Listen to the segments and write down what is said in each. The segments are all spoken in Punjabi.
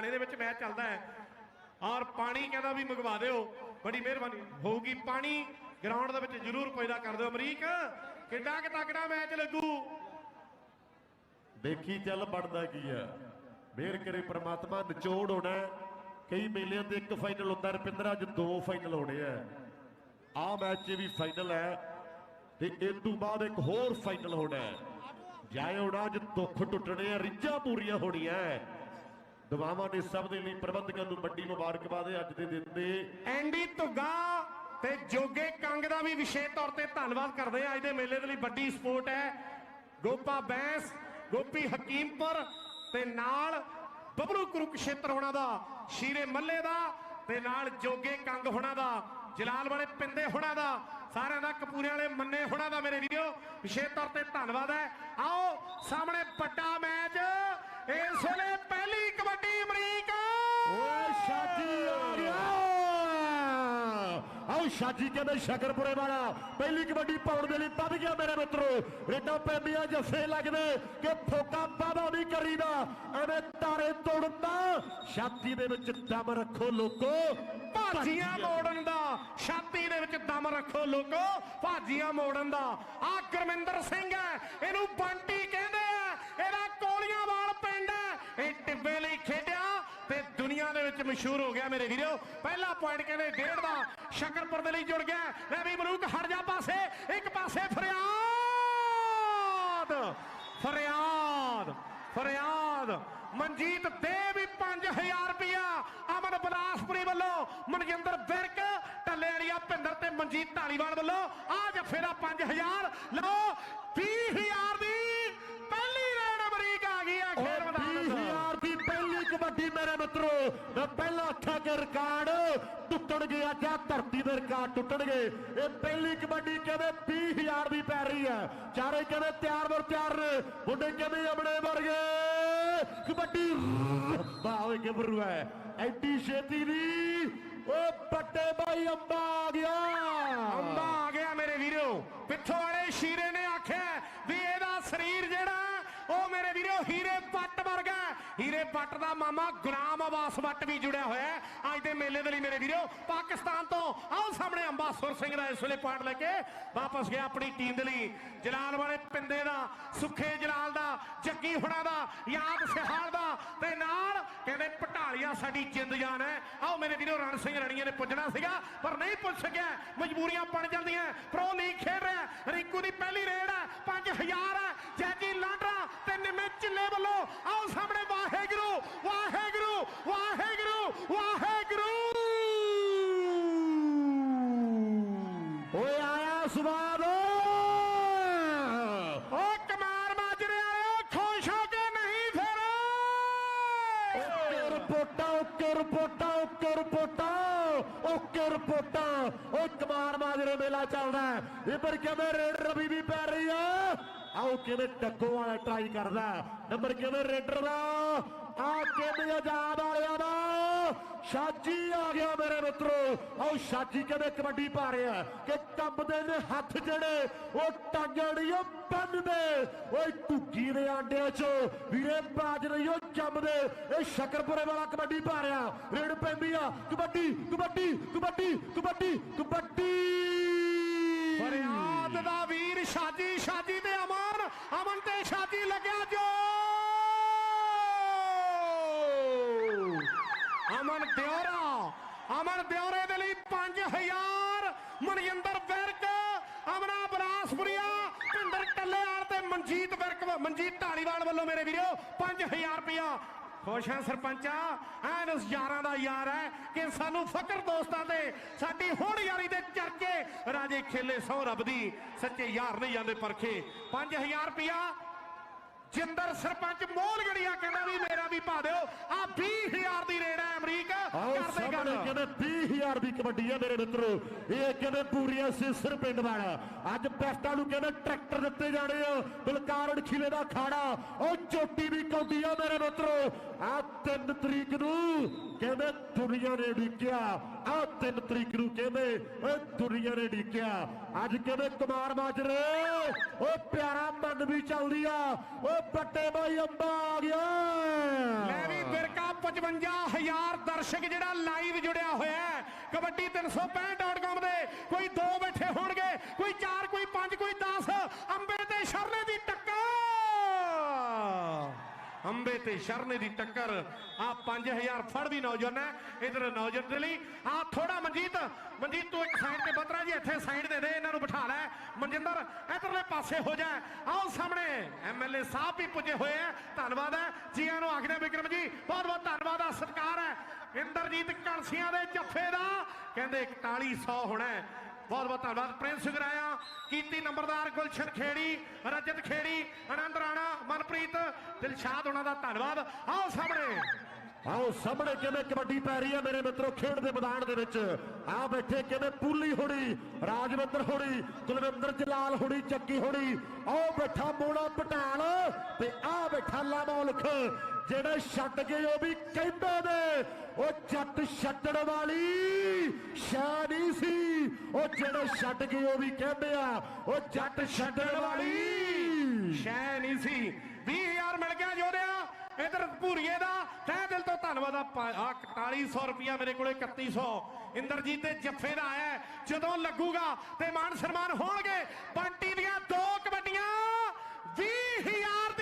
ਲੁਧਿਆਣੇ ਦੇ ਵਿੱਚ ਮੈਚ ਚੱਲਦਾ ਹੈ। ਔਰ ਪਾਣੀ ਕਹਿੰਦਾ ਵੀ ਮੰਗਵਾ ਦਿਓ। ਬੜੀ ਮਿਹਰਬਾਨੀ। ਹੋਊਗੀ ਪਾਣੀ। ਗਰਾਊਂਡ ਦੇ ਵਿੱਚ ਜ਼ਰੂਰ ਪੈਦਾ ਕਰ ਦਿਓ। ਅਮਰੀਕ, ਕਿੱਡਾ ਕਿ ਤਕੜਾ ਮੈਚ ਲੱਗੂ। ਦੇਖੀ ਚੱਲ ਬਣਦਾ ਕੀ ਆ। ਮਿਹਰ ਕਰੇ ਪ੍ਰਮਾਤਮਾ, ਨਿਚੋੜ ਹੋਣਾ ਕਈ ਮੇਲਿਆਂ ਤੇ ਇੱਕ ਫਾਈਨਲ ਹੁੰਦਾ ਰੁਪਿੰਦਰ, ਅੱਜ ਦੋ ਫਾਈਨਲ ਹੋਣੇ ਆ। ਆਹ ਮੈਚ ਵੀ ਫਾਈਨਲ ਹੈ। ਤੇ ਇਸ ਤੋਂ ਬਾਅਦ ਇੱਕ ਹੋਰ ਫਾਈਨਲ ਹੋਣਾ ਹੈ। ਜਾਏ ਹੋਣਾ ਅੱਜ ਦੁੱਖ ਟੁੱਟਣੇ ਆ। ਰਿੱਝਾਂ ਪੂਰੀਆਂ ਹੋਣੀਆਂ ਦੁਆਵਾਂ ਨੇ ਸਭ ਦੇ ਲਈ ਪ੍ਰਬੰਧਕਾਂ ਨੂੰ ਵੱਡੀ ਮੁਬਾਰਕਬਾਦ ਹੈ ਅੱਜ ਦੇ ਦਿਨ ਦੇ ਐਂਡੀ ਧੁੱਗਾ ਤੇ ਜੋਗੇ ਕੰਗ ਦਾ ਵੀ ਵਿਸ਼ੇਸ਼ ਤੌਰ ਤੇ ਧੰਨਵਾਦ ਕਰਦੇ ਆ ਅੱਜ ਦੇ ਮੇਲੇ ਦੇ ਲਈ ਵੱਡੀ ਸਪੋਰਟ ਹੈ। ਗੋਪਾ ਬੈਂਸ, ਗੋਪੀ ਹਕੀਮਪੁਰ ਤੇ ਨਾਲ ਬਬਲੂ ਕੁਰੂਕਸ਼ੇਤਰ ਹੋਣਾ ਦਾ, ਸ਼ੀਰੇ ਮੱਲੇ ਦਾ ਤੇ ਨਾਲ ਜੋਗੇ ਕੰਗ ਹੋਣਾ ਦਾ, ਜਲਾਲ ਵਾਲੇ ਪਿੰਦੇ ਹੋਣਾ ਦਾ, ਸਾਰਿਆਂ ਦਾ, ਕਪੂਰਿਆਂ ਵਾਲੇ ਮੰਨੇ ਹੋਣਾ ਦਾ ਮੇਰੇ ਵੀਰੋ, ਵਿਸ਼ੇਸ਼ ਤੌਰ ਤੇ ਧੰਨਵਾਦ ਹੈ। ਆਓ, ਸਾਹਮਣੇ ਵੱਡਾ ਮੈਚ, ਇਸ ਵੇਲੇ ਪਹਿਲੀ ਕਬੱਡੀ ਅਮਰੀਕ! ਓਏ ਸ਼ਾਜੀ ਆ ਗਿਆ! ਆਓ ਸ਼ਾਜੀ ਕਹਿੰਦੇ ਸ਼ਕਰਪੁਰੇ ਵਾਲਾ ਪਹਿਲੀ ਕਬੱਡੀ ਪਾਉਣ ਦੇ ਲਈ ਵੱਧ ਗਿਆ ਮੇਰੇ ਮਿੱਤਰੋ। ਰੇਡਾਂ ਪੈਂਦੀਆਂ ਜੱਫੇ ਲੱਗਦੇ ਕਿ ਫੋਕਾ ਬਾਬਾ ਨਹੀਂ ਕਰੀਦਾ ਐਵੇਂ ਤਾਰੇ ਤੋੜਦਾ। ਛਾਤੀ ਦੇ ਵਿੱਚ ਦਮ ਰੱਖੋ ਲੋਕੋ ਭਾਜੀਆਂ ਮੋੜਨ ਦਾ ਛਾਤੀ ਦੇ ਵਿੱਚ ਦਮ ਰੱਖੋ ਲੋਕੋ ਭਾਜੀਆਂ ਮੋੜਨ ਦਾ। ਆ ਗੁਰਮਿੰਦਰ ਸਿੰਘ ਹੈ ਇਹਨੂੰ ਬੰਟੀ ਕਹਿੰਦੇ ਆ ਇਹਦਾ ਕੋਲੀਆਂ ਵਾਲ ਪਿੰਡ ਹੈ ਇਹ ਟਿੱਬੇ ਲਈ ਖੇਡਿਆ ਤੇ ਦੁਨੀਆ ਮਸ਼ਹੂਰ ਹੋ ਗਿਆ ਮੇਰੇ ਵੀਰੋ। ਪਹਿਲਾ ਪੁਆਇੰਟ ਕਹਿੰਦੇ ਡੇਢ ਦਾ ਸ਼ਕਰਪੁਰ ਦੇ ਲਈ ਜੁੜ ਗਿਆ। ਲੈ ਵੀ ਮਲੂਕ ਹਟ ਜਾ ਪਾਸੇ, ਇੱਕ ਪਾਸੇ ਫਰਿਆਦ। ਫਰਿਆਦ ਫਰਿਆਦ। ਮਨਜੀਤ ਦੇ ਵੀ 5000 ਰੁਪਇਆ ਅਮਨ ਬਲਾਸਪੁਰੀ ਵੱਲੋਂ। ਮਨਜਿੰਦਰ ਬਿਰਕ ਟੱਲੇ ਵਾਲੀਆ ਭਿੰਦਰ ਤੇ ਮਨਜੀਤ ਢਾਲੀਵਾਲ ਵੱਲੋਂ। ਆ ਜੱਫੇ ਦਾ 5000 ਲਓ 20000 ਦੀ ਮੈਂ ਪਹਿਲਾਂ ਰਿਕਾਰਡ ਟੁੱਟਣਗੇ ਅੱਜ ਆ ਧਰਤੀ ਦੇ ਰਿਕਾਰਡ ਟੁੱਟਣਗੇ। ਇਹ ਪਹਿਲੀ ਕਬੱਡੀ ਕਹਿੰਦੇ 20000 ਦੀ ਪੈ ਰਹੀ ਹੈ? ਚਾਰੇ ਕਹਿੰਦੇ ਤਿਆਰ ਵਰ ਤਿਆਰ ਨੇ? ਮੁੰਡੇ ਕਹਿੰਦੇ ਅਮੜੇ ਵਰਗੇ? ਕਬੱਡੀ ਬਾਵੇ ਗੱਭਰੂ ਹੈ। ਐਡੀ ਛੇਤੀ ਦੀ ਓ ਪੱਟੇ ਬਾਈ, ਅੰਬਾ ਆ ਗਿਆ। ਅੰਬਾ ਆ ਗਿਆ ਮੇਰੇ ਵੀਰੋ। ਪਿੱਛੋਂ ਵਾਲੇ ਸ਼ੀਰੇ ਨੇ ਆਖਿਆ ਵੀ ਇਹਦਾ ਸਰੀਰ ਜਿਹੜਾ, ਉਹ ਮੇਰੇ ਵੀਰੋ ਹੀਰੇ ਪੱਟ ਵਰਗਾ ਹੈ। ਹੀਰੇ ਪੱਟ ਦਾ ਮਾਮਾ ਗੁਲਾਮ ਆਵਾਸ ਵੱਟ ਵੀ ਜੁੜਿਆ ਹੋਇਆ ਹੈ। ਅੱਜ ਦੇ ਮੇਲੇ ਦੇ ਲਈ ਮੇਰੇ ਵੀਰੋ, ਪਾਕਿਸਤਾਨ ਤੋਂ ਆਓ ਸਾਹਮਣੇ ਅੰਬਾ ਸਿੰਘ ਦਾ ਇਸ ਵੇਲੇ ਪੁਆਇੰਟ ਲੈ ਕੇ ਵਾਪਸ ਗਿਆ ਆਪਣੀ ਟੀਮ ਦੇ ਲਈ। ਜਲਾਲ ਵਾਲੇ ਪਿੰਦੇ ਦਾ, ਸੁੱਖੇ ਜਲਾਲ ਦਾ, ਜੱਗੀ ਹੁਣਾ ਦਾ, ਯਾਦ ਸਿਹਾਲ ਦਾ ਤੇ ਨਾਲ ਕਹਿੰਦੇ ਪਟਾਲੀਆ ਸਾਡੀ ਜਿੰਦ ਜਾਨ ਹੈ। ਆਓ ਮੇਰੇ ਵੀਰੋ, ਰਣ ਸਿੰਘ ਰਣੀਏ ਨੇ ਪੁੱਜਣਾ ਸੀਗਾ, ਪਰ ਨਹੀਂ ਪੁੱਜ ਸਕਿਆ। ਮਜਬੂਰੀਆਂ ਬਣ ਜਾਂਦੀਆਂ ਪ੍ਰੋ ਲੀਗ ਖੇਡ ਰਿਹਾ ਹੈ। ਰਿੰਕੂ ਦੀ ਪਹਿਲੀ ਰੇਡ ਹੈ। 5000 ਹੈ। ਜੈਜੀ ਲਾਂਡਰਾ ਤੇ ਨਿਮੇ ਚਿੱਲੇ ਵੱਲੋਂ ਆਓ ਸਾਹਮਣੇ ਵਾਹਿਗੁਰੂ ਵਾਹਿਗੁਰੂ ਵਾਹਿਗੁਰੂ ਵਾਹਿਗੁਰੂ। ਓਏ ਆਇਆ ਸਵਾਦ। ਓ ਕਮਾਰ ਮਾਜਰੇ ਵਾਲਿਓ, ਖੁਸ਼ ਹੋ ਕੇ ਨਹੀਂ ਫਿਰ। ਓਕੇ ਰਿਪੋਰਟਾਂ ਓਕੇ ਰਿਪੋਰਟਾਂ ਓਕੇ ਰਿਪੋਰਟਾਂ ਓਕੇ ਰਿਪੋਰਟਾਂ। ਓ ਕਮਾਰ ਮਾਜਰੇ ਮੇਲਾ ਚੱਲਦਾ ਹੈ। ਇੱਧਰ ਕਿਵੇਂ ਰੇਡ ਰਵੀ ਦੀ ਪੈ ਰਹੀ ਆ? ਆਓ ਕਿਵੇਂ ਟੱਕੋ ਵਾਲਾ ਟਰਾਈ ਕਰਦਾ ਹੈ। ਨੰਬਰ ਕਿਵੇਂ ਰੇਡਰ ਦਾ? ਆ ਆਜ਼ਾਦ ਵਾਲਿਆ ਦਾ। ਸ਼ਾਜੀ ਆ ਗਿਆ ਮੇਰੇ ਮਿੱਤਰੋ। ਆਓ ਸ਼ਾਜੀ ਕਹਿੰਦੇ ਕਬੱਡੀ ਪਾ ਰਿਹਾ ਕਿ ਕੰਬਦੇ ਨੇ ਹੱਥ ਜਿਹੜੇ, ਉਹ ਟਾਂਗੜੀ ਉਹ ਬੰਨਦੇ। ਓਏ ਟੁੱਕੀ ਦੇ ਆਂਡਿਆਂ ਚ ਵੀਰੇ ਬਾਜ ਰਹੀ ਉਹ ਜੰਮਦੇ। ਇਹ ਸ਼ਕਰਪੁਰੇ ਵਾਲਾ ਕਬੱਡੀ ਪਾ ਰਿਹਾ। ਰੇਡ ਪੈਂਦੀ ਆ। ਕਬੱਡੀ ਕਬੱਡੀ ਕਬੱਡੀ ਕਬੱਡੀ ਕਬੱਡੀ। ਫਰਿਆਦ ਦਾ ਵੀਰ ਸ਼ਾਜੀ ਸ਼ਾਜੀ ਤੇ ਅਮਨ। ਅਮਨ ਤੇ ਸ਼ਾਜੀ ਲੱਗਿਆ ਜੋ ਅਮਨ ਦਿਉਰਾ ਅਮਨ ਦਿਉਰੇ ਦੇ ਲਈ 5000 ਮਨਜਿੰਦਰ ਵਿਰਕ, ਅਮਨਾ ਬਰਾਸਪੁਰੀਆ ਭਿੰਦਰ ਟੱਲੇਵਾਲ ਤੇ ਮਨਜੀਤ ਵਿਰਕ ਮਨਜੀਤ ਢਾਲੀਵਾਲ ਵੱਲੋਂ ਮੇਰੇ ਵੀਰੋ 5000 ਰੁਪਇਆ। ਖੁਸ਼ ਹੈ ਸਰਪੰਚਾ ਐਨ ਉਸ ਯਾਰਾਂ ਦਾ ਯਾਰ ਹੈ ਕਿ ਸਾਨੂੰ ਫਕਰ ਦੋਸਤਾਂ ਤੇ, ਸਾਡੀ ਹੁਣ ਯਾਰੀ ਦੇ ਚਰਚੇ ਰਾਜੇ ਖੇਲੇ ਸੋ ਰੱਬ ਦੀ। ਸੱਚੇ ਯਾਰ ਨਹੀਂ ਜਾਂਦੇ ਪਰਖੇ। 5000 ਰੁਪਇਆ ਜਿੰਦਰ ਸਰਪੰਚ ਮੋਲਗੜੀਆ ਕਹਿੰਦਾ ਵੀ ਮੇਰਾ ਵੀ ਪਾ ਦਿਓ। ਆ 20000 ਦੀ ਰੇਡ ਹੈ ਅਮਰੀਕ ਕਰਦੇ ਗੱਲ। ਕਹਿੰਦੇ 20000 ਦੀ ਕਬੱਡੀ ਹੈ ਮੇਰੇ ਮਿੱਤਰੋ। ਇਹ ਕਹਿੰਦੇ ਪੂਰੀਆਂ ਸਿਸਰ ਪਿੰਡ ਵਾਲਾ। ਅੱਜ ਪੈਸਟਾਂ ਨੂੰ ਕਹਿੰਦੇ ਟਰੈਕਟਰ ਦਿੱਤੇ ਜਾਣੇ ਆ। ਬਲਕਾਰੜ ਖਿਲੇ ਦਾ ਖਾੜਾ। ਉਹ ਚੋਟੀ ਵੀ ਕੌਡੀ ਆ ਮੇਰੇ ਮਿੱਤਰੋ। ਆ 3 ਤਰੀਕ ਨੂੰ ਕਹਿੰਦੇ ਦੁਨੀਆ ਨੇ ਢੀਕਿਆ ਆ 3 ਤਰੀਕ ਨੂੰ ਕਹਿੰਦੇ, ਓਏ ਦੁਨੀਆ ਨੇ ਢੀਕਿਆ ਅੱਜ ਕਹਿੰਦੇ ਕੁਮਾਰ ਮਾਜਰੇ, ਓ ਪਿਆਰਾ ਮਨ ਵੀ ਚੱਲਦੀ ਆ, ਓ ਪੱਟੇ ਬਾਈ ਅੰਬਾ ਆ ਗਿਆ। ਲੈ ਵੀ ਬਿਰਕਾ 55000 ਦਰਸ਼ਕ ਜਿਹੜਾ ਲਾਈਵ ਜੁੜਿਆ ਹੋਇਆ ਹੈ, ਕਬੱਡੀ 365.com ਦੇ। ਕੋਈ ਦੋ ਬੈਠੇ ਹੋਣਗੇ, ਕੋਈ ਚਾਰ, ਕੋਈ ਪੰਜ, ਕੋਈ 10 ਅੰਬੇ ਤੇ ਸ਼ਰਨੇ ਦੀ ਟੱਕਰ। ਅੰਬੇ ਤੇ ਸ਼ਰਨੇ ਦੀ ਟੱਕਰ। ਆ 5000 ਫੜ ਵੀ ਨੌਜਵਾਨ ਹੈ। ਇਧਰ ਨੌਜਵਾਨ ਦੇ ਲਈ ਆ ਥੋੜਾ ਮਨਜੀਤ। ਮਨਜੀਤ, ਤੂੰ ਇੱਕ ਸਾਈਡ ਤੇ ਬਤਰਾ ਜੀ, ਇੱਥੇ ਸਾਈਡ ਦੇ ਦੇ, ਇਹਨਾਂ ਨੂੰ ਬਿਠਾ ਲੈ। ਮਨਜਿੰਦਰ, ਇਧਰਲੇ ਪਾਸੇ ਹੋ ਜਾ। ਆਓ ਸਾਹਮਣੇ। ਐਮਐਲਏ ਸਾਹਿਬ ਵੀ ਪੁੱਜੇ ਹੋਏ ਆ ਧੰਨਵਾਦ ਹੈ। ਜੀਆਂ ਨੂੰ ਆਖਦੇ ਵਿਕਰਮ ਜੀ, ਬਹੁਤ ਬਹੁਤ ਧੰਨਵਾਦ ਆ, ਸਤਿਕਾਰ ਹੈ। ਇੰਦਰਜੀਤ ਕਲਸੀਆਂ ਦੇ ਜੱਫੇ ਦਾ, ਕਹਿੰਦੇ 4100 ਹੋਣਾ ਬਹੁਤ ਬਹੁਤ ਧੰਨਵਾਦ। ਪ੍ਰਿੰਸ ਗਰਾਇਆ ਕੀਤੀ ਨੰਬਰਦਾਰ ਗੁਲਸ਼ਨ ਖੇੜੀ, ਰਜਤ ਖੇੜੀ, ਆਨੰਦ ਰਾਣਾ, ਮਨਪ੍ਰੀਤ, ਦਿਲਸ਼ਾਦ ਉਹਨਾਂ ਦਾ ਧੰਨਵਾਦ। ਆਓ ਸਾਹਮਣੇ। ਆਓ ਸਾਹਮਣੇ ਕਿਵੇਂ ਕਬੱਡੀ ਪੈ ਰਹੀ ਹੈ ਮੇਰੇ ਮਿੱਤਰੋ, ਖੇਡ ਦੇ ਮੈਦਾਨ ਦੇ ਵਿੱਚ। ਆ ਬੈਠੇ ਕਿਵੇਂ ਪੂਲੀ ਹੋਣੀ ਰਾਜਵਿੰਦਰ ਹੋਣੀ ਕੁਲਵਿੰਦਰ ਜਲਾਲ ਹੋਣੀ ਚੱਕੀ ਹੋਣੀ ਆਓ ਬੈਠਾ ਮੋੜਾ ਪਟਾਲ ਤੇ ਆ ਬੈਠਾ ਲਾਮੌਲਖ। ਜਿਹੜੇ ਛੱਡ ਗਏ ਉਹ ਵੀ ਕਹਿੰਦੇ ਨੇ, ਉਹ ਜੱਟ ਛੱਡਣ ਵਾਲੀ ਸ਼ੈ ਨਹੀਂ ਸੀ। ਉਹ ਜਿਹੜੇ ਛੱਡ ਗਏ ਉਹ ਵੀ ਕਹਿੰਦੇ ਆ, ਉਹ ਜੱਟ ਛੱਡਣ ਵਾਲੀ ਸ਼ੈ ਨਹੀਂ ਸੀ। 20000 ਮਿਲ ਗਿਆ ਜੋੜਿਆ ਇਧਰ ਭੂਰੀਏ ਦਾ, ਤਹਿ ਦਿਲ ਤੋਂ ਧੰਨਵਾਦ ਆ ਪਾ- ਆ 4100 ਰੁਪਿਆ ਮੇਰੇ ਕੋਲੇ 3100 ਇੰਦਰਜੀਤ ਦੇ ਜੱਫੇ ਦਾ ਆਇਆ, ਜਦੋਂ ਲੱਗੂਗਾ ਤੇ ਮਾਨ ਸਨਮਾਨ ਹੋਣਗੇ। ਬੰਟੀ ਦੀਆਂ ਦੋ ਕਬੱਡੀਆਂ 20000 ਦੀਆਂ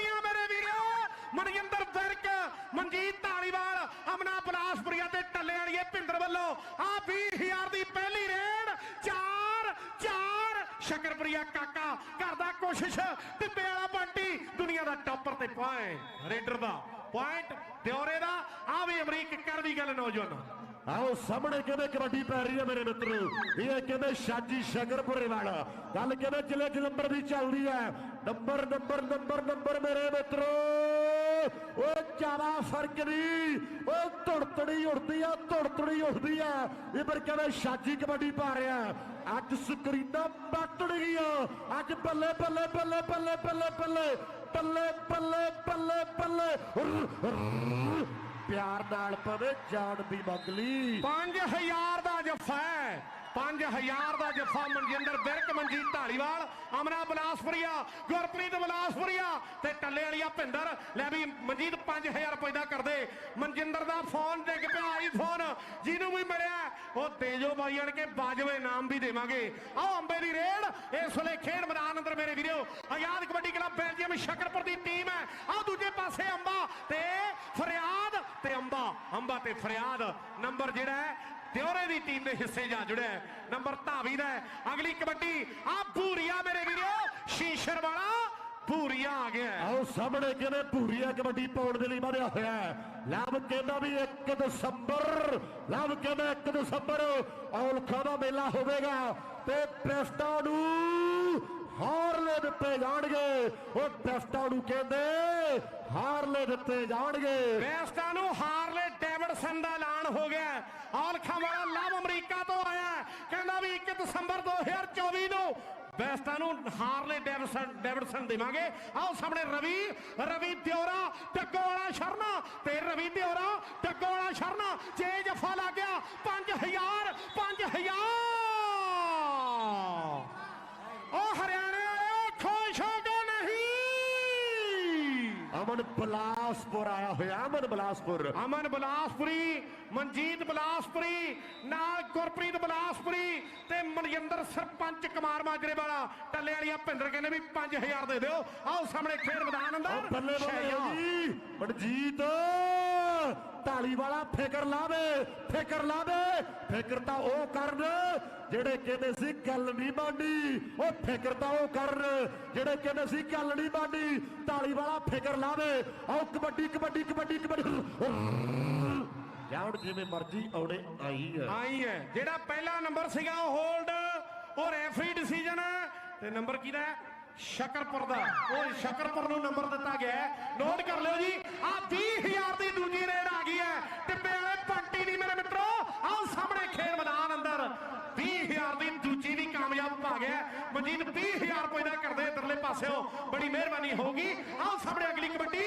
ਮਨਜਿੰਦਰ ਵਿਰਕ ਮਨਜੀਤ ਢਾਲੀਵਾਲ ਅਮਨਾ ਬਲਾਸਪੁਰੀਆ ਤੇ ਟੱਲੇ ਵਾਲੀਏ ਭਿੰਦਰ ਵੱਲੋਂ ਆ 20000 ਦੀ ਪਹਿਲੀ ਰੇਡ। ਚਾਰ ਚਾਰ। ਸ਼ਕਰਪੁਰੀਆ ਕਾਕਾ ਕਰਦਾ ਕੋਸ਼ਿਸ਼, ਟਿੱਬੇ ਵਾਲਾ ਬੰਟੀ, ਦੁਨੀਆ ਦਾ ਟੌਪਰ ਤੇ ਪੁਆਇੰਟ ਰੇਡਰ ਦਾ ਪੁਆਇੰਟ ਦਿਉਰੇ ਦਾ। ਆ ਵੀ ਅਮਰੀਕ ਕਰ ਦੀ ਗੱਲ ਨੌਜਵਾਨ। ਆਓ ਸਾਹਮਣੇ ਕਿਵੇਂ ਕਬੱਡੀ ਪੈ ਰਹੀ ਹੈ ਮੇਰੇ ਮਿੱਤਰੋ? ਇਹ ਕਿਵੇਂ ਸ਼ਾਜੀ ਸ਼ਗਰਪੁਰੇ ਵਾਲਾ? ਗੱਲ ਕਿਵੇਂ ਜ਼ਿਲ੍ਹੇ ਜਲੰਧਰ ਦੀ ਚੱਲਦੀ ਹੈ? ਨੰਬਰ ਨੰਬਰ ਨੰਬਰ ਨੰਬਰ ਮੇਰੇ ਮਿੱਤਰੋ। ਉਹ ਜ਼ਿਆਦਾ ਫ਼ਰਕ ਨਹੀਂ। ਉਹ ਧੁੜਤੜੀ ਉੜਦੀ ਆ ਧੁੜਤੜੀ ਉੜਦੀ ਆ। ਇਹ ਪਰ ਸ਼ਾਜੀ ਕਬੱਡੀ ਪਾ ਰਿਹਾ ਅੱਜ ਸਕਰੀਨਾਂ ਪੱਟੜ ਗਈਆਂ। ਅੱਜ ਬੱਲੇ ਬੱਲੇ ਬੱਲੇ ਬੱਲੇ ਬੱਲੇ ਬੱਲੇ। ਬੱਲੇ ਬੱਲੇ ਬੱਲੇ ਬੱਲੇ। ਪਿਆਰ ਨਾਲ ਪਵੇ, ਜਾਨ ਵੀ ਮੰਗ ਲਈ। 5000 ਦਾ ਜੱਫਾ ਹੈ। 5000 ਦਾ ਜੱਫਾ ਮਨਜਿੰਦਰ ਬਿਰਕ, ਮਨਜੀਤ ਢਾਲੀਵਾਲ ਅਮਰਾ ਬਲਾਸਪੁਰੀਆ, ਗੁਰਪ੍ਰੀਤ ਬਲਾਸਪੁਰੀਆ। ਤੇ ਟੱਲੇ ਵਾਲੀਆ ਭਿੰਦਰ। ਲੈ ਵੀ ਮਨਜੀਤ 5000 ਰੁਪਏ ਦਾ ਕਰਦੇ ਮਨਜਿੰਦਰ ਦਾ ਫੋਨ ਡਿੱਗ ਪਿਆ ਆਈਫੋਨ ਜਿਹਨੂੰ ਵੀ ਮਿਲਿਆ, ਉਹ ਤੇਜੋ ਬਾਈ ਅਣ ਕੇ ਬਾਜਵੇ ਨਾਮ ਵੀ ਦੇਵਾਂਗੇ। ਆਓ ਅੰਬੇ ਦੀ ਰੇਡ, ਇਸ ਵੇਲੇ ਖੇਡ ਮੈਦਾਨ ਅੰਦਰ ਮੇਰੇ ਵੀਰੋ। ਆਜ਼ਾਦ ਕਬੱਡੀ ਕਲੱਬ ਬੈਲਜੀਅਮ ਸ਼ਕਰਪੁਰ ਦੀ ਟੀਮ ਹੈ। ਆਓ ਦੂਜੇ ਪਾਸੇ ਅੰਬਾ ਤੇ ਫਰਿਆਦ ਤੇ ਅੰਬਾ। ਅੰਬਾ ਤੇ ਫਰਿਆਦ, ਨੰਬਰ ਜਿਹੜਾ ਹੈ ਦਿਉਰੇ ਦੀ ਟੀਮ ਦੇ ਹਿੱਸੇ ਜਾ ਜੁੜਿਆ ਨੰਬਰ ਧਾਵੀ ਦਾ ਅਗਲੀ ਕਬੱਡੀ ਆ ਭੂਰੀਆ ਮੇਰੇ ਵੀਰੋ, ਸ਼ੀਸ਼ਰ ਵਾਲਾ। ਭੂਰੀਆ ਆ ਗਿਆ। ਆਓ ਸਾਹਮਣੇ ਕਿਵੇਂ ਭੂਰੀਆ ਕਬੱਡੀ ਪਾਉਣ ਦੇ ਲਈ ਵਧਿਆ ਹੋਇਆ ਹੈ ਲਵ ਕਹਿੰਦਾ ਵੀ 1 ਦਸੰਬਰ ਲਵ ਕਹਿੰਦਾ 1 ਦਸੰਬਰ ਔਲਖਾਂ ਦਾ ਮੇਲਾ ਹੋਵੇਗਾ ਤੇ ਪ੍ਰੈਸਟਾ ਨੂੰ ਹਾਰਲੇ ਦਿੱਤੇ ਜਾਣਗੇ ਉਹ ਪ੍ਰੈਸਟਾ ਨੂੰ ਕਹਿੰਦੇ ਹਾਰਲੇ ਦਿੱਤੇ ਜਾਣਗੇ ਬੈਸਟਾਂ ਨੂੰ ਹਾਰਲੇ ਡੇਵਿਡਸਨ ਦਾ ਐਲਾਨ ਹੋ ਗਿਆ। ਔਲਖਾਂ ਵਾਲਾ ਲਵ ਅਮਰੀਕਾ ਤੋਂ ਆਇਆ। ਕਹਿੰਦਾ ਵੀ 1 ਦਸੰਬਰ 2024 ਨੂੰ ਬੈਸਟਾਂ ਨੂੰ ਹਾਰਲੇ ਡੇਵਿਡਸਨ ਡੇਵਿਡਸਨ ਦੇਵਾਂਗੇ। ਆਓ ਸਾਹਮਣੇ ਰਵੀ ਰਵੀ ਦਿਓਰਾ ਟੱਗੋ ਵਾਲਾ ਸ਼ਰਨਾ। ਤੇ ਰਵੀ ਦਿਓਰਾ ਟੱਗੋ ਵਾਲਾ ਸ਼ਰਨਾ। ਜੇ ਜਫਾ ਲੱਗ ਗਿਆ 5000 5000 ਉਹ ਹਰਿਆਣੇ ਵਾਲੇ ਖੁਸ਼ ਅਮਨ ਬਲਾਸਪੁਰ ਆਇਆ ਹੋਇਆ ਅਮਨ ਬਲਾਸਪੁਰ। ਅਮਨ ਬਲਾਸਪੁਰੀ ਮਨਜੀਤ ਬਲਾਸਪੁਰੀ ਨਾਲ ਗੁਰਪ੍ਰੀਤ ਬਲਾਸਪੁਰੀ ਤੇ ਮਨਜਿੰਦਰ ਸਰਪੰਚ ਕੁਮਾਰ ਮਾਜਰੇ ਵਾਲਾ। ਟੱਲੇ ਵਾਲੀਆਂ ਭਿੰਦਰ ਕਹਿੰਦੇ ਵੀ 5000 ਦੇ ਦਿਓ। ਆਓ ਸਾਹਮਣੇ ਖੇਡ ਮੈਦਾਨ ਅੰਦਰ। ਬੱਲੇ ਬੱਲੇ ਜੀ ਮਨਜੀਤ। ਢਾਲੀ ਵਾਲਾ ਫਿਕਰ ਲਾਵੇ ਫਿਕਰ ਲਾਵੇ ਫਿਕਰ ਤਾਂ ਉਹ ਕਰਨ ਜਿਹੜੇ ਕਹਿੰਦੇ ਸੀ ਗੱਲ ਨਹੀਂ ਬਾਡੀ ਉਹ ਫਿਕਰ ਤਾਂ ਉਹ ਕਰਨ ਜਿਹੜੇ ਕਹਿੰਦੇ ਸੀ ਗੱਲ ਨਹੀਂ ਬਾਡੀ ਢਾਲੀ ਵਾਲਾ ਫਿਕਰ ਲਾਵੇ ਆਓ ਕਬੱਡੀ ਕਬੱਡੀ ਕਬੱਡੀ ਕਬੱਡੀ। ਜਾਉਣ ਜਿਵੇਂ ਮਰਜ਼ੀ ਆਉਣੇ ਆਈ ਹੈ। ਆਈ ਹੈ। ਜਿਹੜਾ ਪਹਿਲਾ ਨੰਬਰ ਸੀਗਾ ਉਹ ਹੋਲਡ ਉਹ ਰੈਫਰੀ ਡਿਸੀਜਨ। ਤੇ ਨੰਬਰ ਕਿਹਦਾ ਹੈ ਸ਼ਕਰਪੁਰ ਦਾ। ਉਹ ਸ਼ਕਰਪੁਰ ਨੂੰ ਨੰਬਰ ਦਿੱਤਾ ਗਿਆ ਨੋਟ ਕਰ ਲਿਓ ਜੀ ਆ 20000 ਦੀ ਦੂਜੀ ਰੇਡ ਆ ਹੈ ਟਿੱਬੇ ਵਾਲੇ ਪੰਟੀ ਦੀ ਮੇਰੇ ਮਿੱਤਰੋ ਆਓ ਸਾਹਮਣੇ ਖੇਡ ਮੈਦਾਨ ਅੰਦਰ 20000 ਦੀ ਦੂਜੀ ਵੀ ਕਾਮਯਾਬ ਪਾ ਗਿਆ ਹੈ। 20000 ਰੁਪਏ ਦਾ ਕਰਦੇ ਇਧਰਲੇ ਪਾਸਿਓ। ਬੜੀ ਮਿਹਰਬਾਨੀ ਹੋਊਗੀ ਆਓ ਸਾਹਮਣੇ ਅਗਲੀ ਕਬੱਡੀ,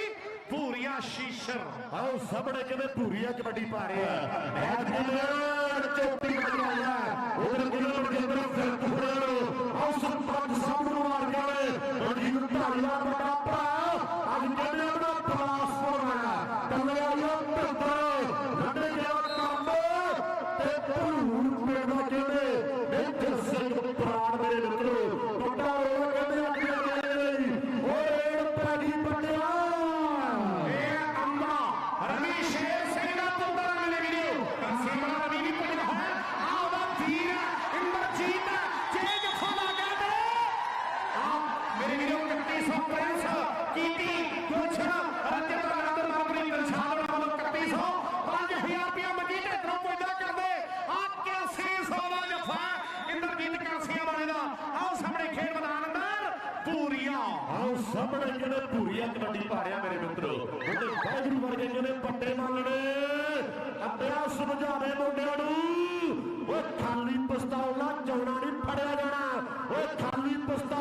ਭੂਰੀਆ ਸ਼ੀਸ਼ਰ। ਆਓ ਸਾਹਮਣੇ ਕਿਵੇਂ ਭੂਰੀਆ ਕਬੱਡੀ ਪਾ ਰਿਹਾ ਮੈਚ ਦੇ ਚੌਥੀ ਕਬੱਡੀ ਉਧਰ ਕਿਲੋ ਦੇ ਅੰਦਰ ਫਿਰ ਪੂਰੇ ਆਓ ਸਰਪੰਚ ਸਾਹਿਬ ਮਾਰ ਗਏ ਰਣਜੀਤ ਢਾਲੀਆ ਬੜਾ ਸਾਹਮਣੇ ਕਹਿੰਦੇ ਭੂਰੀਆ ਕਬੱਡੀ ਭਾਰਿਆ ਮੇਰੇ ਮਿੱਤਰੋ। ਉਹਦੇ ਵਾਹਿਗੁਰੂ ਵਰਗੇ ਕਹਿੰਦੇ ਪੱਟੇ ਮੰਨਣੇ ਅੱਧਿਆ ਸਮਝਾਵੇ ਮੁੰਡਿਆਂ ਨੂੰ। ਓਏ ਖਾਲੀ ਪਸਤਾਉਣਾ ਚੌਣਾ ਨਹੀਂ ਫੜਿਆ ਜਾਣਾ। ਓਏ ਖਾਲੀ ਪਸਤਾ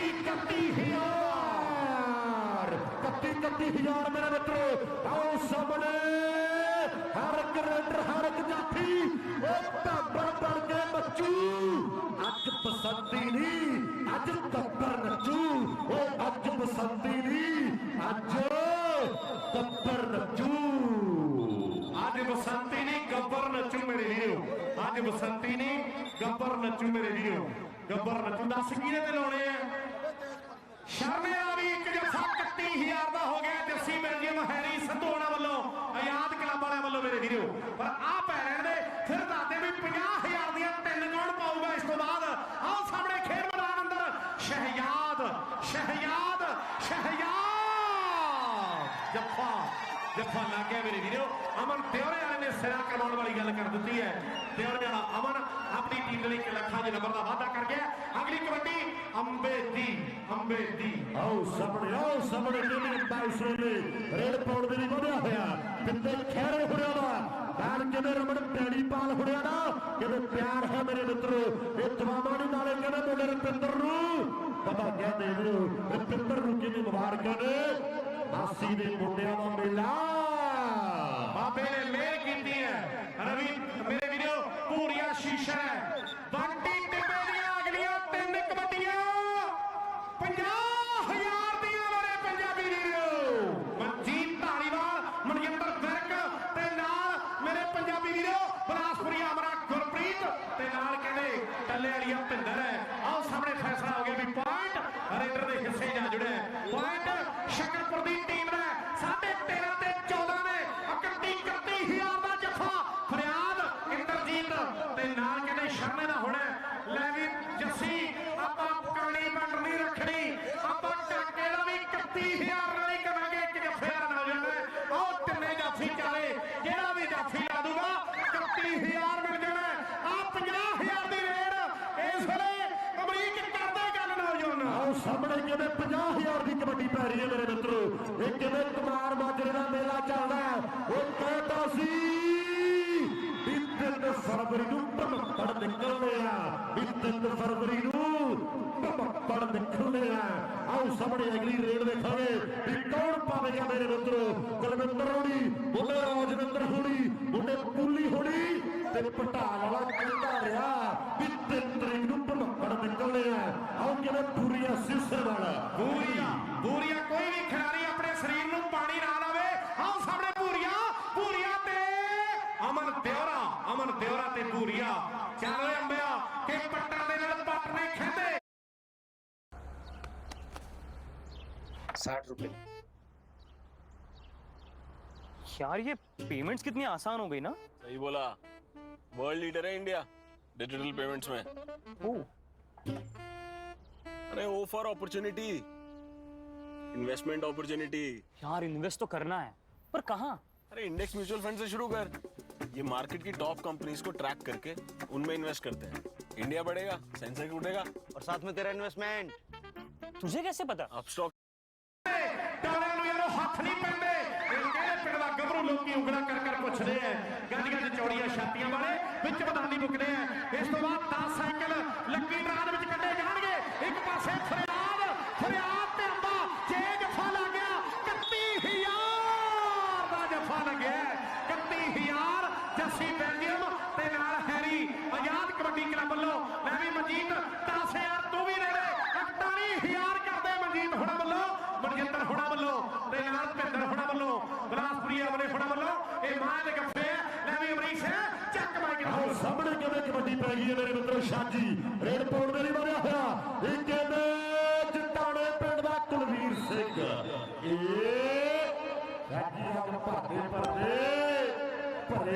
31000 31000 ਮੇਰੇ ਮਿੱਤਰੋ, ਆਓ ਸਾਹਮਣੇ। ਹਰ ਇੱਕ ਰੇਡਰ ਹਰ ਇੱਕ ਜਾਫੀ ਉਹ ਬਾਬਾ ਬਣ ਕੇ ਬੱਚੂ ਅੱਜ ਬਸੰਤੀ ਨਹੀਂ, ਅੱਜ ਤੱਪਰ ਨੱਚੂ। ਉਹ ਅੱਜ ਬਸੰਤੀ ਨਹੀਂ, ਅੱਜ ਤੱਪਰ ਨੱਚੂ। ਅੱਜ ਬਸੰਤੀ ਨਹੀਂ, ਗੱਬਰ ਨੱਚੂ ਮੇਰੇ ਵੀਰੋ। ਅੱਜ ਬਸੰਤੀ ਨਹੀਂ ਗੱਬਰ ਨੱਚੂ ਮੇਰੇ ਵੀਰੋ। ਗੱਬਰ ਨੱਚੂ। ਦੱਸ ਕਿਹਦੇ ਤੇ ਲਾਉਣੇ ਆ? ਸ਼ਰਮੇ ਦਾ ਵੀ ਇੱਕ ਜੱਫਾ 31000 ਦਾ ਹੋ ਗਿਆ ਜੱਸੀ ਬੈਲਜੀਅਮ ਹੈਰੀ ਸੰਧੋਣਾ ਵੱਲੋਂ, ਆਜ਼ਾਦ ਕਲੱਬ ਵਾਲਿਆਂ ਵੱਲੋਂ ਮੇਰੇ ਵੀਰੋ। ਪਰ ਆ ਪੈ ਲੈਣ ਦੇ ਫਿਰ ਦੱਸਦੇ ਵੀ 50000 ਦੀਆਂ ਤਿੰਨ ਕੌਣ ਪਾਊਗਾ ਇਸ ਤੋਂ ਬਾਅਦ। ਆਓ ਸਾਹਮਣੇ ਖੇਡ ਮੈਦਾਨ ਅੰਦਰ। ਸ਼ਹਿਯਾਦ ਸ਼ਹਿਯਾਦ ਸ਼ਹਿਯਾਦ ਜੱਫਾ ਜੱਫਾ ਲੱਗ ਗਿਆ ਮੇਰੇ ਵੀਰੋ। ਅਮਨ ਦਿਉਰੇ ਵਾਲੇ ਨੇ ਸਿਰਾ ਕਰਵਾਉਣ ਵਾਲੀ ਗੱਲ ਕਰ ਦਿੱਤੀ ਹੈ। ਦਿਉਰੇ ਵਾਲਾ ਅਮਨ ਆਪਣੀ ਟੀਮ ਦੇ ਲਈ ਲੱਖਾਂ ਦੇ ਨੰਬਰ ਦਾ ਵਾਅਦਾ ਕਰ ਗਿਆ। ਅਗਲੀ ਕਬੱਡੀ ਅੰਬੇ ਦੀ ਅੰਬੇ ਦੀ। ਆਓ ਸਾਹਮਣੇ ਆਓ ਸਾਹਮਣੇ ਕਿੰਨੇ ਬਾਈਸੋ ਨੇ ਰੇਡ ਪਾਉਣ ਦੇ ਲਈ ਵਧਿਆ ਹੋਇਆ। ਕਿੰਨੇ ਖੈਰੇ ਹੁੜਿਆ ਦਾ ਬਾਲ ਕਿਵੇਂ ਰਮਣ ਪੈੜੀ ਪਾਲ ਹੁੜਿਆ ਦਾ ਕਿਵੇਂ ਪਿਆਰ ਹੈ ਮੇਰੇ ਮਿੱਤਰੋ ਇਹ ਤਮਾਮਾਂ ਨੂੰ ਨਾਲੇ ਕਹਿੰਦੇ ਮੁੰਡੇ ਰਪਿੰਦਰ ਨੂੰ। ਪਤਾ ਕਿਆ ਦੇ ਦਿਓ ਰਪਿੰਦਰ ਨੂੰ ਕਿਵੇਂ ਮੁਬਾਰਕਾਂ ਨੇ। ਆਸੀ ਦੇ ਮੁੰਡਿਆਂ ਦਾ ਮੇਲਾ। ਬਾਬੇ ਨੇ ਮਿਹਰ ਕੀਤੀ ਹੈ। ਰਵੀ ਮੇਰੇ ਸ਼ੀਸ਼ਾ ਹੈ। ਬੰਟੀ ਟਿੱਬੇ ਦੀਆਂ ਅਗਲੀਆਂ ਤਿੰਨ ਕਬੱਡੀਆਂ। 50000 ਦੀਆਂ ਮੇਰੇ ਪੰਜਾਬੀ ਵੀਰੋ। ਮਨਜੀਤ ਧਾਲੀਵਾਲ ਮਨਜਿੰਦਰ ਵਿਰਕ ਤੇ ਨਾਲ ਮੇਰੇ ਪੰਜਾਬੀ ਵੀਰੋ ਬਲਾਸਪੁਰੀ ਅਮਰਾ ਗੁਰਪ੍ਰੀਤ ਤੇ ਨਾਲ ਕਹਿੰਦੇ ਟੱਲੇ ਵਾਲੀਆਂ ਭਿੰਦਰ ਹੈ। ਆਓ ਸਾਹਮਣੇ ਫੈਸਲਾ ਹੋ ਗਿਆ ਵੀ ਪੁਆਇੰਟ ਰੇਡਰ ਦੇ ਹਿੱਸੇ ਜਾ ਜੁੜਿਆ ਪੁਆਇੰਟ ਸ਼ਕਰਪੁਰ ਦੀ ਟੀਮ ਦਾ ਸਾਢੇ 13 ਤੇ 14 ਨੇ 31 31000 ਦਾ ਜੱਫਾ ਫਰਿਆਦ ਇੰਦਰਜੀਤ ਤੇ ਨਾਲ ਕਹਿੰਦੇ ਸ਼ਰਮੇ ਦਾ ਹੋਣਾ ਲੈ ਵੀ ਜੱਸੀ ਆਪਾਂ ਕਾਣੀ ਵੰਡ ਨਹੀਂ ਰੱਖਣੀ ਆਪਾਂ ਟਾਕੇ ਦਾ ਵੀ 31000 ਨਾਲ ਹੀ ਕਰਾਂਗੇ ਇੱਕ ਜੱਫੇ ਦਾ ਨੌਜਵਾਨ ਹੈ ਆਓ ਤਿੰਨੇ ਜਾਫੀ ਚਾਲੇ ਜਿਹੜਾ ਵੀ ਜਾਫੀ ਲਾ ਦੂਗਾ 31000 ਮਿਲ ਜਾਣਾ ਆ 50000 ਦੀ ਰੇਡ ਇਸ ਵੇਲੇ ਅਮਰੀਕ ਕਰਦੇ ਗੱਲ ਨੌਜਵਾਨ ਆਓ ਸਾਹਮਣੇ ਕਿਵੇਂ 50000 ਦੀ ਕਬੱਡੀ ਪੈ ਰਹੀ ਹੈ ਮੇਰੇ ਮਿੱਤਰੋ ਇਹ ਕਿਵੇਂ ਕੁਮਾਰ ਮੇਲਾ ਚੱਲਦਾ ਉਹ ਕਹਿੰਦਾ ਸੀ ਵੀ ਤਿੰਨ ਫਰਵਰੀ ਨੂੰ ਭਮੱਕੜ ਨਿਕਲਣੇ ਆ, ਵੀ ਤਿੰਨ ਫਰਵਰੀ ਨੂੰ ਭਮੱਕੜ ਨਿਕਲਣੇ ਆ। ਆਓ ਸਾਹਮਣੇ ਅਗਲੀ ਰੇਡ ਵੇਖਾਂਗੇ ਵੀ ਕੌਣ ਪਾਵੇਗਾ ਮੇਰੇ ਮਿੱਤਰੋ? ਕੁਲਵਿੰਦਰ ਹੋਣੀ, ਮੁੰਡੇ ਰਾਜਵਿੰਦਰ ਹੋਣੀ, ਮੁੰਡੇ ਪੂਲੀ ਹੋਣੀ ਤੇ ਪਟਾਲ ਵਾਲਾ ਕਹਿੰਦਾ ਰਿਹਾ ਵੀ ਤਿੰਨ ਤਰੀਕ ਨੂੰ ਭਮੱਕੜ ਨਿਕਲਣੇ ਆ। ਆਓ ਕਿਵੇਂ ਪੂਰੀਆਂ साठ रुपए। यार ये पेमेंट्स कितनी आसान हो गई ना? सही बोला। वर्ल्ड लीडर है इंडिया डिजिटल पेमेंट्स में। ओ। अरे O for opportunity investment opportunity यार इन्वेस्ट तो करना है। पर कहाँ? अरे इंडेक्स म्यूचुअल फंड से शुरू कर। ये मार्केट की टॉप कंपनीज़ को ट्रैक करके उनमें इन्वेस्ट करते हैं। इंडिया बढ़ेगा सेंसेक्स उठेगा। और साथ में तेरा इन्वेस्टमेंट तुझे कैसे पता? अब ਗੱਭਰੂ ਲੋਕੀ ਕਰ ਕਰ ਪੁੱਛਦੇ ਐ ਗੱਜ ਗੱਜ ਚੌੜੀਆਂ ਛਾਤੀਆਂ ਵਾਲੇ ਵਿੱਚ ਮੈਦਾਨੀ ਮੁੱਕਦੇ ਐ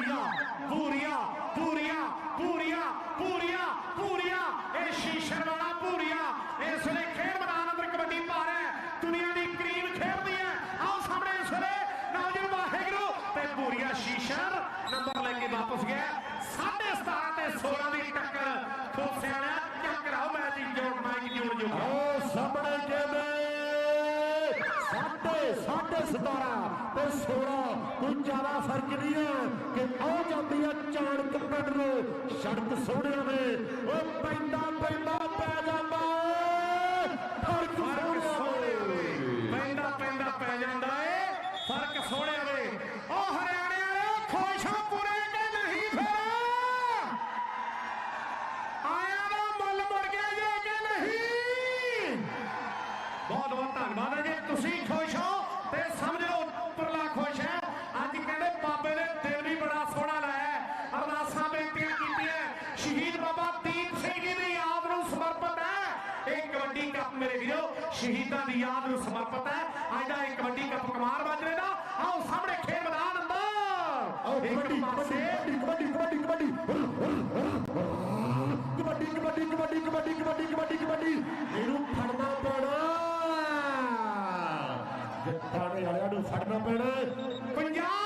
ਪੂਰੀਆਂ ਪੂਰੀਆਂ ਪੂਰੀਆਂ। ਸ਼ਰਤ ਸੋਹਣਿਆਂ ਨੇ ਉਹ ਦੀ ਯਾਦ ਨੂੰ ਸਮਰਪਿਤ ਹੈ। ਅੱਜ ਦਾ ਇਹ ਕਬੱਡੀ ਕੱਪ ਕੁਮਾਰ ਬਾਜਰੇ ਦਾ। ਆਓ ਸਾਹਮਣੇ ਖੇਡ ਮੈਦਾਨ ਅੰਦਰ। ਆਓ ਪੰਜਾਬ